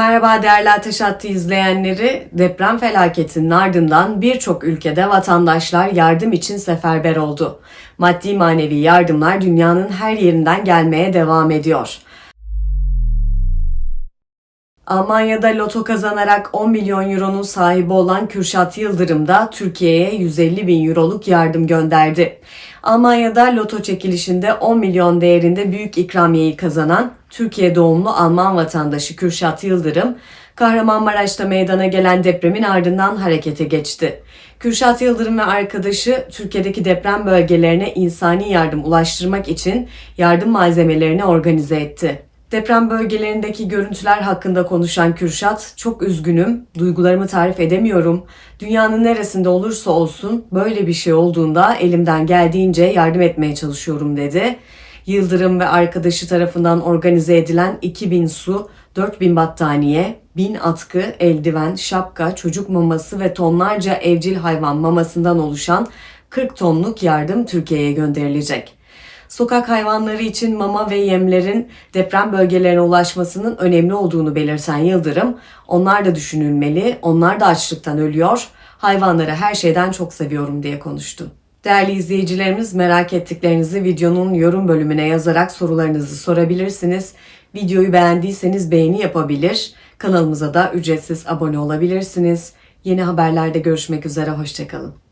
Merhaba değerli Ateş Hattı izleyenleri. Deprem felaketinin ardından birçok ülkede vatandaşlar yardım için seferber oldu. Maddi manevi yardımlar dünyanın her yerinden gelmeye devam ediyor. Almanya'da loto kazanarak 10 milyon euronun sahibi olan Kürşat Yıldırım da Türkiye'ye 150 bin euroluk yardım gönderdi. Almanya'da loto çekilişinde 10 milyon değerinde büyük ikramiyeyi kazanan Türkiye doğumlu Alman vatandaşı Kürşat Yıldırım, Kahramanmaraş'ta meydana gelen depremin ardından harekete geçti. Kürşat Yıldırım ve arkadaşı Türkiye'deki deprem bölgelerine insani yardım ulaştırmak için yardım malzemelerini organize etti. Deprem bölgelerindeki görüntüler hakkında konuşan Kürşat, çok üzgünüm, duygularımı tarif edemiyorum. Dünyanın neresinde olursa olsun böyle bir şey olduğunda elimden geldiğince yardım etmeye çalışıyorum dedi. Yıldırım ve arkadaşı tarafından organize edilen 2000 su, 4000 battaniye, 1000 atkı, eldiven, şapka, çocuk maması ve tonlarca evcil hayvan mamasından oluşan 40 tonluk yardım Türkiye'ye gönderilecek. Sokak hayvanları için mama ve yemlerin deprem bölgelerine ulaşmasının önemli olduğunu belirten Yıldırım, onlar da düşünülmeli, onlar da açlıktan ölüyor, hayvanları her şeyden çok seviyorum diye konuştu. Değerli izleyicilerimiz merak ettiklerinizi videonun yorum bölümüne yazarak sorularınızı sorabilirsiniz. Videoyu beğendiyseniz beğeni yapabilir, kanalımıza da ücretsiz abone olabilirsiniz. Yeni haberlerde görüşmek üzere, hoşçakalın.